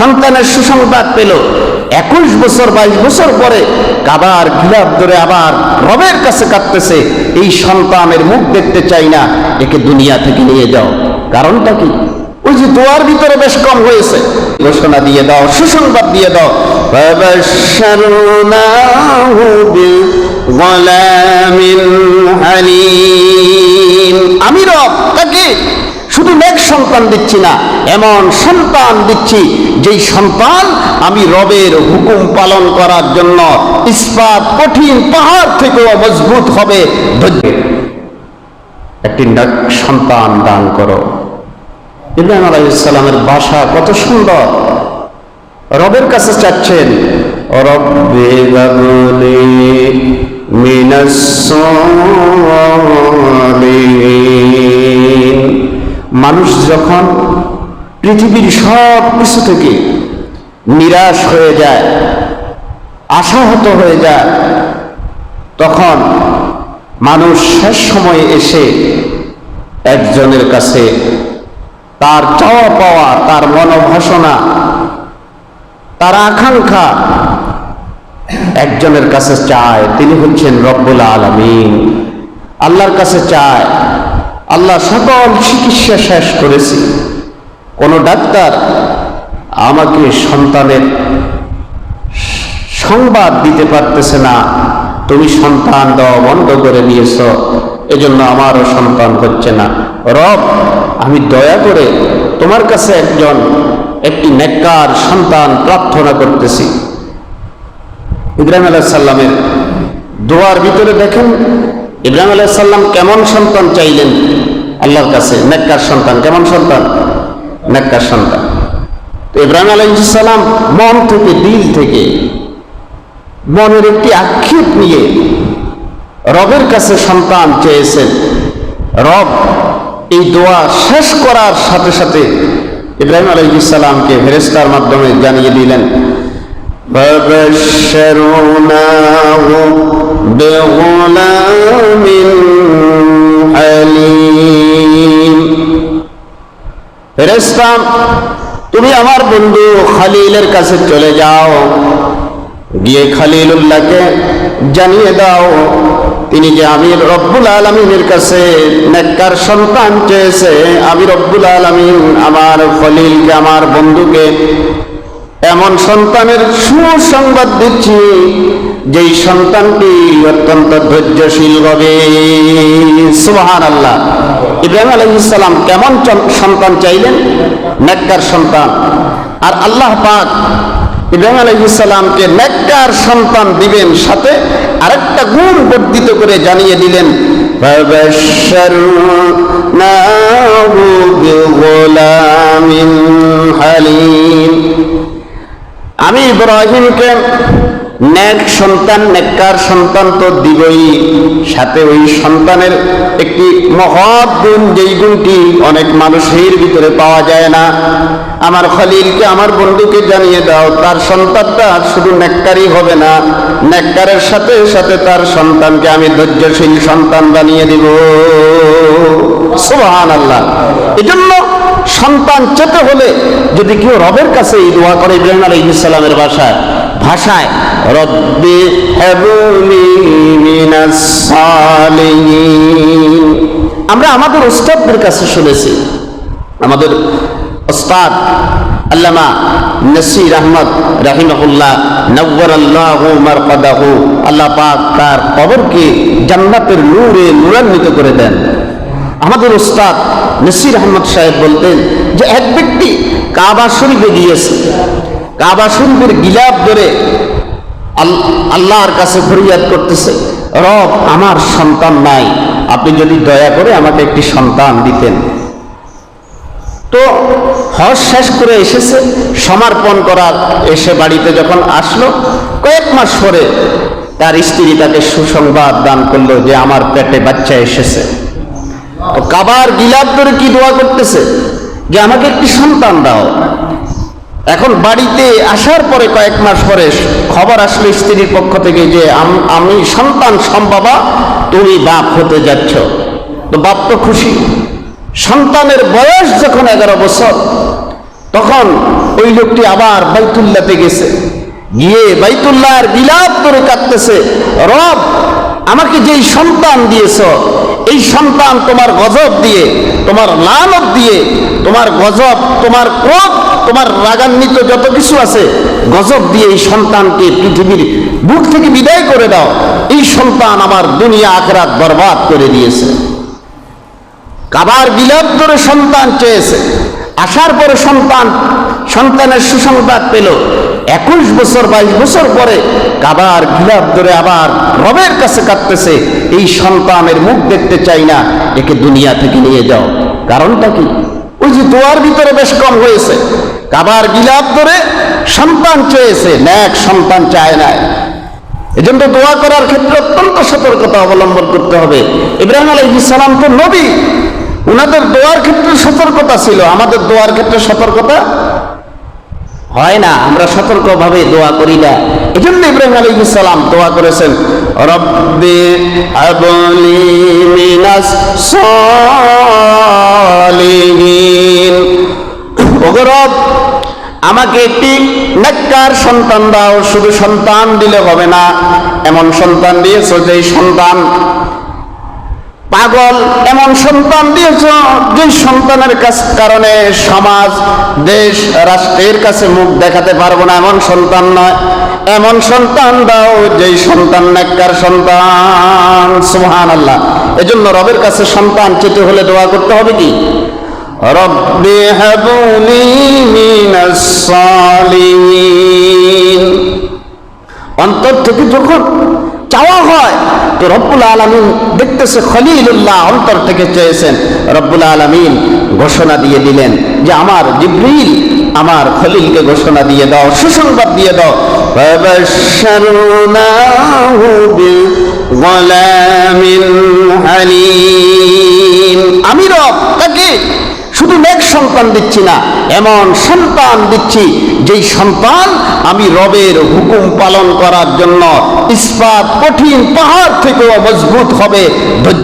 সন্তানের সুসংবাদ পেল। একুশ বছর, বাইশ বছর পরে কাবার গিলাপ ধরে আবার রবের কাছে কাঁদতেছে, এই সন্তানের মুখ দেখতে চাই না, একে দুনিয়া থেকে নিয়ে যাও। কারণটা কি? ওই যে দোয়ার ভিতরে বেশ কম হয়েছে। ঘোষণা দিয়ে দাও, সুসংবাদ দিয়ে দাও। আমি রব, তাকে শুধু নেক সন্তান দিচ্ছি না, এমন সন্তান দিচ্ছি যেই সন্তান আমি রবের হুকুম পালন করার জন্য ইস্পাত কঠিন পাহাড় থেকেও মজবুত হবে। একটি সন্তান দান করো। ইব্রাহিম আলাইসালামের ভাষা কত সুন্দর। রবের কাছে চাচ্ছেন, রব্বে গাবলি মিনাস। মানুষ যখন পৃথিবীর সব কিছু থেকে নিরাশ হয়ে যায়, আশাহত হয়ে যায়, তখন মানুষ শেষ সময়ে এসে একজনের কাছে তার চাওয়া পাওয়া, তার মনোভাসনা তার আকাঙ্ক্ষা একজনের কাছে চায়, তিনি হচ্ছেন রব্বুল আলমিন। আল্লাহর কাছে চায় আল্লাহ সকল চিকিৎসা শেষ করেছি। কোন ডাক্তার আমাকে সন্তানের সংবাদ দিতে পারতেছে না। তুমি সন্তান দেওয়া বন্ধ করে দিয়েছ। এজন্য আমারও সন্তান হচ্ছে না। রব, আমি দয়া করে তোমার কাছে একজন, একটি নেককার সন্তান প্রার্থনা করতেছি। ইব্রাহিম আলাহ সাল্লামের দোয়ার ভিতরে দেখেন ইব্রাহিম আলাহ সাল্লাম কেমন সন্তান চাইলেন? আল্লাহর কাছে। নেককার সন্তান। কেমন সন্তান? নেককার সন্তান। তো ইব্রাহিম আলাইসাল্লাম মন থেকে, দিল থেকে মনের একটি আক্ষেপ নিয়ে রবের কাছে সন্তান চেয়েছেন। রব, এই দোয়া শেষ করার সাথে সাথে ইব্রাহিম আলাইসাল্লামকে ফেরেস্তার মাধ্যমে জানিয়ে দিলেন فبشرناه بغلام حليم ফেরেস্তা তুমি আমার বন্ধু খালিলের কাছে চলে যাও গিয়ে খালিলুল্লাহকে জানিয়ে দাও তিনি যে আমি রব্বুল আলমিনের কাছে নেককার সন্তান চেয়েছে আমি রব্বুল আলমিন আমার খলিলকে আমার বন্ধুকে এমন সন্তানের সুসংবাদ দিচ্ছি যে সন্তানটি অত্যন্ত ধৈর্যশীল হবে। সুহান আল্লাহ ইব্রাহিম আলহিসাল্লাম কেমন সন্তান চাইলেন? নেককার সন্তান। আর আল্লাহ পাক ইব্রাহিম আলহিসাল্লামকে নেককার সন্তান দিবেন, সাথে আরেকটা গুণ বর্ধিত করে জানিয়ে দিলেন হালিম। ইব্রাহিমকে নেক সন্তান সন্তান তো দিবই। সাথে ওই সন্তানের একটি মহৎ গুণ, যেই গুণটি অনেক মানুষের ভিতরে পাওয়া যায় না। আমার খলিলকে, আমার বন্ধুকে জানিয়ে দাও, তার সন্তানটা শুধু নেককারই হবে না। নেককারের সাথে সাথে তার সন্তানকে আমি ধৈর্যশীল সন্তান বানিয়ে দিব। সুবহান আল্লাহ সন্তান চেতে হলে যদি কেউ রবের কাছে এই দোয়া করে ইব্রাহিম আলী ইসলামের ভাষায় ভাষায়, রব্বি আমরা আমাদের ওস্তাদদের কাছে শুনেছি, আমাদের ওস্তাদ আল্লামা নসির আহমদ রাহিমাহুল্লাহ নব্বর আল্লাহ মারকাদাহু, আল্লাহ পাক তার কবরকে জান্নাতের নূরে নূরান্বিত করে দেন। আমাদের ওস্তাদ নসির আহমদ সাহেব বলতেন যে এক ব্যক্তি কাবা শরীফে গিয়েছে, কাবা শরীফের গিলাপ ধরে আল- আল্লাহর কাছে ফরিয়াদ করতেছে, রব, আমার সন্তান নাই, আপনি যদি দয়া করে আমাকে একটি সন্তান দিতেন। তো হজ শেষ করে এসেছে, সমর্পণ করার এসে বাড়িতে যখন আসলো, কয়েক মাস পরে তার স্ত্রী তাকে সুসংবাদ দান করল যে আমার পেটে বাচ্চা এসেছে। কাবার গিলাপ ধরে কি দোয়া করতেছে? যে আমাকে একটি সন্তান দাও। এখন বাড়িতে আসার পরে কয়েক মাস পরে খবর আসলো স্ত্রীর পক্ষ থেকে যে আমি সন্তান সম্ভাবা তুমি বাপ হতে যাচ্ছ। তো বাপ তো খুশি। সন্তানের বয়স যখন এগারো বছর, তখন ওই লোকটি আবার বাইতুল্লাতে গেছে। গিয়ে বাইতুল্লাহর বিলাপ করে কাঁদতেছে, রব আমাকে যেই সন্তান দিয়েছ, এই সন্তান তোমার গজব দিয়ে, তোমার লানত দিয়ে, তোমার গজব, তোমার ক্রোধ, তোমার রাগান্বিত যত কিছু আছে, গজব দিয়ে এই সন্তানকে পৃথিবীর বুক থেকে বিদায় করে দাও। এই সন্তান আমার দুনিয়া আখরাত বরবাদ করে দিয়েছে। কাবার বিলাপ ধরে সন্তান চেয়েছে। আসার পরে সন্তান, সন্তানের সুসংবাদ পেল। একুশ বছর, বাইশ বছর পরে কাবার গিলাপ ধরে আবার রবের কাছে কাঁদতেছে, এই সন্তানের মুখ দেখতে চাই না, একে দুনিয়া থেকে নিয়ে যাও। কারণটা কি? ওই যে দোয়ার ভিতরে বেশ কম হয়েছে। কাবার গিলাপ ধরে সন্তান চেয়েছে, ন্যাক সন্তান চায় না এজন্য দোয়া করার ক্ষেত্রে অত্যন্ত সতর্কতা অবলম্বন করতে হবে। ইব্রাহিম সালাম তো নবী। ওনাদের দোয়ার ক্ষেত্রে সতর্কতা ছিল, আমাদের দোয়ার ক্ষেত্রে সতর্কতা হয় না, আমরা সতর্কভাবে দোয়া করি না। এই জন্য ইব্রাহিম আলাইহিস সালাম দোয়া করেছেন, রব্বি মিনাস সালিহিন। ওগো রব, আমাকে একটি নেককার সন্তান দাও, শুধু সন্তান দিলে হবে না, এমন সন্তান দিয়েছ যে সন্তান পাগল, এমন সন্তান দিয়েছ যে সন্তানের কারণে সমাজ, দেশ, রাষ্ট্রের কাছে মুখ দেখাতে পারব না, এমন সন্তান নয়। এমন সন্তান দাও, যেই সন্তান নেককার সন্তান। সুহান আল্লাহ এজন্য রবের কাছে সন্তান চেতে হলে দোয়া করতে হবে কি? রব্বি হাবুলি মিনাস সালিহিন। অন্তর থেকে যখন চাওয়া হয়, তো রব্বুল আলমিন করতেছে খলিলুল্লাহ অন্তর থেকে চেয়েছেন, রব্বুল আলমিন ঘোষণা দিয়ে দিলেন যে আমার জিব্রিল আমার খলিলকে ঘোষণা দিয়ে দাও, সুসংবাদ দিয়ে দাও। আমি রব তাকে শুধু নেক সন্তান দিচ্ছি না, এমন সন্তান দিচ্ছি যেই সন্তান আমি রবের হুকুম পালন করার জন্য ইস্পাত কঠিন পাহাড় থেকেও মজবুত হবে।